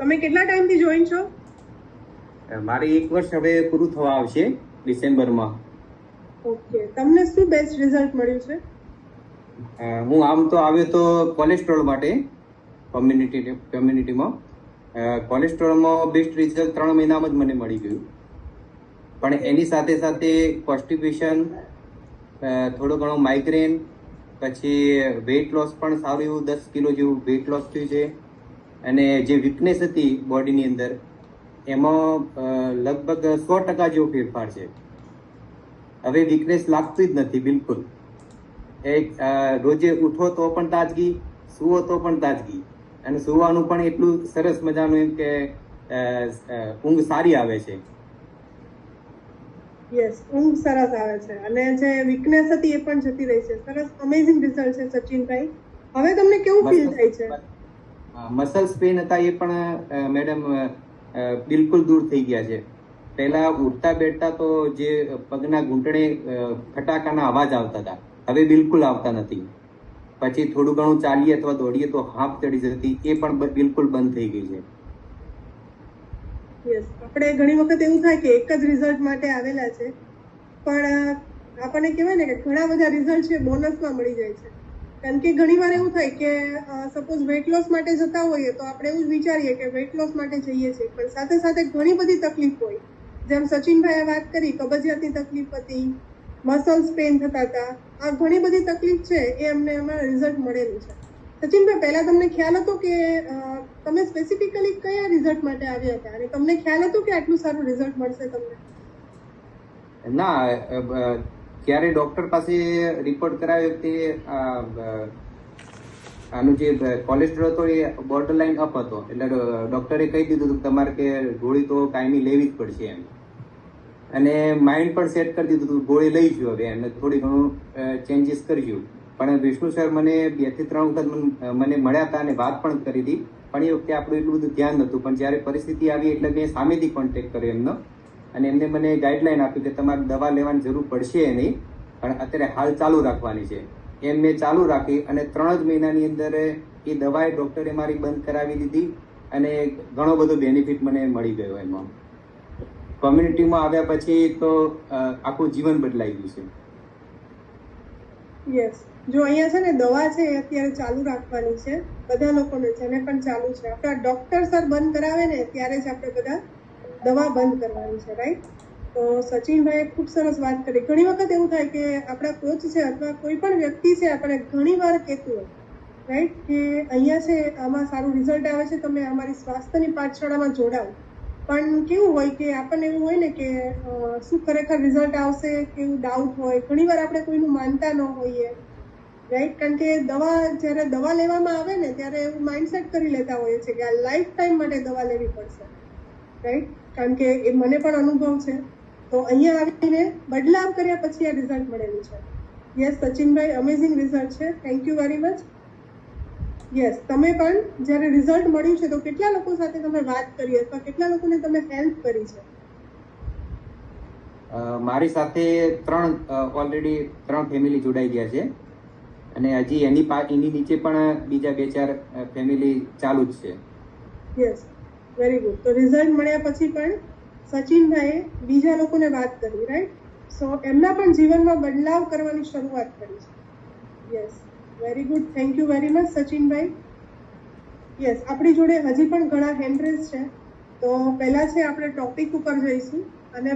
તમે કેટલા ટાઈમથી જોઈન છો? મારે એક વર્ષ હવે પૂરું થવા આવશે ડિસેમ્બરમાં. ઓકે તમને શું બેસ્ટ રિઝલ્ટ મળ્યું છે? હું આમ તો આવ્યો તો કોલેસ્ટ્રોલ માટે કોમ્યુનિટી કોમ્યુનિટીમાં કોલેસ્ટ્રોલમાં બેસ્ટ રિઝલ્ટ ત્રણ મહિનામાં જ મને મળી ગયું. પણ એની સાથે સાથે કોન્સ્ટિપેશન થોડો ઘણો માઇગ્રેન પછી વેઇટ લોસ પણ સારું એવું દસ કિલો જેવું વેઇટ લોસ થયું છે. અને જે વીકનેસ હતી બોડીની અંદર એમાં લગભગ સો ટકા જેવો ફેરફાર છે. હવે વીકનેસ લાગતું જ નથી બિલકુલ. એક રોજે ઉઠો તો પણ તાજગી સુવો તો પણ તાજગી. અને સુવાનું પણ એટલું સરસ મજાનું એમ કે ઊંઘ સારી આવે છે. યસ ઊંઘ સરસ આવે છે. અને જે વીકનેસ હતી એ પણ જતી રહી છે. સરસ અમેઝિંગ રિઝલ્ટ છે સચિનભાઈ. હવે તમને કેવું ફીલ થાય છે? મસલ્સ પેન હતા એ પણ મેડમ બિલકુલ દૂર થઈ ગયા છે. પહેલા ઉઠતા બેઠતા તો જે પગના ઘૂંટણે ફટાકાના અવાજ આવતા હતા. હવે બિલકુલ આવતા નથી. પછી થોડું ઘણું ચાલીએ અથવા દોડીએ તો હાફ ચડી જતી, એ પણ બિલકુલ બંધ થઈ ગઈ છે. યસ આપણે ઘણી વખત એવું થાય કે એક જ રિઝલ્ટ માટે આવેલા છે. પણ આપણને કહેવાય ને કે ઘણા બધા રિઝલ્ટ છે બોનસમાં મળી જાય છે. કારણ કે ઘણી વાર એવું થાય કે સપોઝ વેઇટ લોસ માટે જતા હોઈએ તો આપણે એવું જ વિચારીએ કે વેઇટ લોસ માટે જઈએ છીએ. પણ સાથે સાથે ઘણી બધી તકલીફ હોય. જેમ સચિનભાઈએ વાત કરી, કબજિયાતની તકલીફ હતી મસલ્સ પેન થતા હતા, આ ઘણી બધી તકલીફ છે, એ અમને એમાં રિઝલ્ટ મળેલું છે. સચિનભાઈ, પહેલા તમને ખ્યાલ હતો કે તમે સ્પેસિફિકલી કયા રિઝલ્ટ માટે આવ્યા હતા? અને તમને ખ્યાલ હતો કે આટલું સારું રિઝલ્ટ મળશે તમને? ના અ, ડૉક્ટર પાસે રિપોર્ટ કરાવ્યો તે આનું જે કોલેસ્ટ્રોલ હતો એ બોર્ડર લાઈન અપ હતો. એટલે ડોક્ટરે કહી દીધું હતું તમારે કે ગોળી તો કાયમી લેવી જ પડશે એમ. અને માઇન્ડ પણ સેટ કરી દીધું હતું ગોળી લઈ લઈશું હવે એમને થોડી ઘણું ચેન્જીસ કરશું પણ વિષ્ણુ સર મને બેથી ત્રણ વખત મને મળ્યા હતા અને વાત પણ કરી હતી. પણ એ વખતે આપણું એટલું બધું ધ્યાન નહોતું. પણ જ્યારે પરિસ્થિતિ આવી એટલે મેં સામેથી કોન્ટેક્ટ કર્યો એમનો. અને એમને મને ગાઈડલાઈન આપી કે તમારે દવા લેવાની જરૂર પડશે નહીં, પણ અત્યારે હાલ ચાલુ રાખવાની છે. એમ મેં ચાલુ રાખી અને ત્રણ જ મહિનાની અંદર એ દવાએ ડૉક્ટરે મારી બંધ કરાવી દીધી અને ઘણો બધો બેનિફિટ મને મળી ગયો એમાં. કોમ્યુનિટીમાં આવ્યા પછી તો આખું જીવન બદલાઈ ગયું છે. યસ જો અહીંયા છે ને દવા છે અત્યારે ચાલુ રાખવાની છે. બધા લોકોને, જેને પણ ચાલુ છે. આપણા ડોક્ટર સર બંધ કરાવે ને, ત્યારે જ આપણે બધા દવા બંધ કરવાની છે રાઈટ તો સચિનભાઈએ ખૂબ સરસ વાત કરી. ઘણી વખત એવું થાય કે આપણા કોચ છે અથવા કોઈ પણ વ્યક્તિ છે, આપણે ઘણી વાર કહેતું હોય રાઈટ કે અહીંયા છે, આમાં સારું રિઝલ્ટ આવે છે, તમે અમારી સ્વાસ્થ્યની પાઠશાળામાં જોડાઓ. પણ કેવું હોય કે આપણને એવું હોય ને કે શું ખરેખર રિઝલ્ટ આવશે કે એવું ડાઉટ હોય ઘણીવાર આપણે કોઈનું માનતા ન હોઈએ રાઈટ કારણ કે દવા, જ્યારે દવા લેવામાં આવે ને, ત્યારે એવું માઇન્ડસેટ કરી લેતા હોઈએ છીએ કે આ લાઈફ ટાઈમ માટે દવા લેવી પડશે રાઈટ કારણ કે એ મને પણ અનુભવ છે. તો અહીંયા આવીને બદલાવ કર્યા પછી આ રિઝલ્ટ મળેલું છે. યસ સચિનભાઈ અમેઝિંગ રિઝલ્ટ છે. Thank you very much yes તમે પણ જ્યારે રિઝલ્ટ મળ્યું છે તો કેટલા લોકો સાથે તમે વાત કરી અથવા કેટલા લોકોને તમે હેલ્પ કરી છે? મારી સાથે ત્રણ ઓલરેડી ત્રણ ફેમિલી જોડાઈ ગયા છે. અને હજી એની એની નીચે પણ બીજા બે ચાર ફેમિલી ચાલુ જ છે. યસ વેરી ગુડ તો રિઝલ્ટ મળ્યા પછી પણ સચિનભાઈએ બીજા લોકોને વાત કરી રાઈટ સો એમના પણ જીવનમાં બદલાવ કરવાની શરૂઆત કરી છે. Yes very good thank you very much સચિનભાઈ. Yes આપણી જોડે હજી પણ ઘણા હેન્ડરેસ છે. તો પહેલાં છે, આપણે ટોપિક ઉપર જઈશું. અને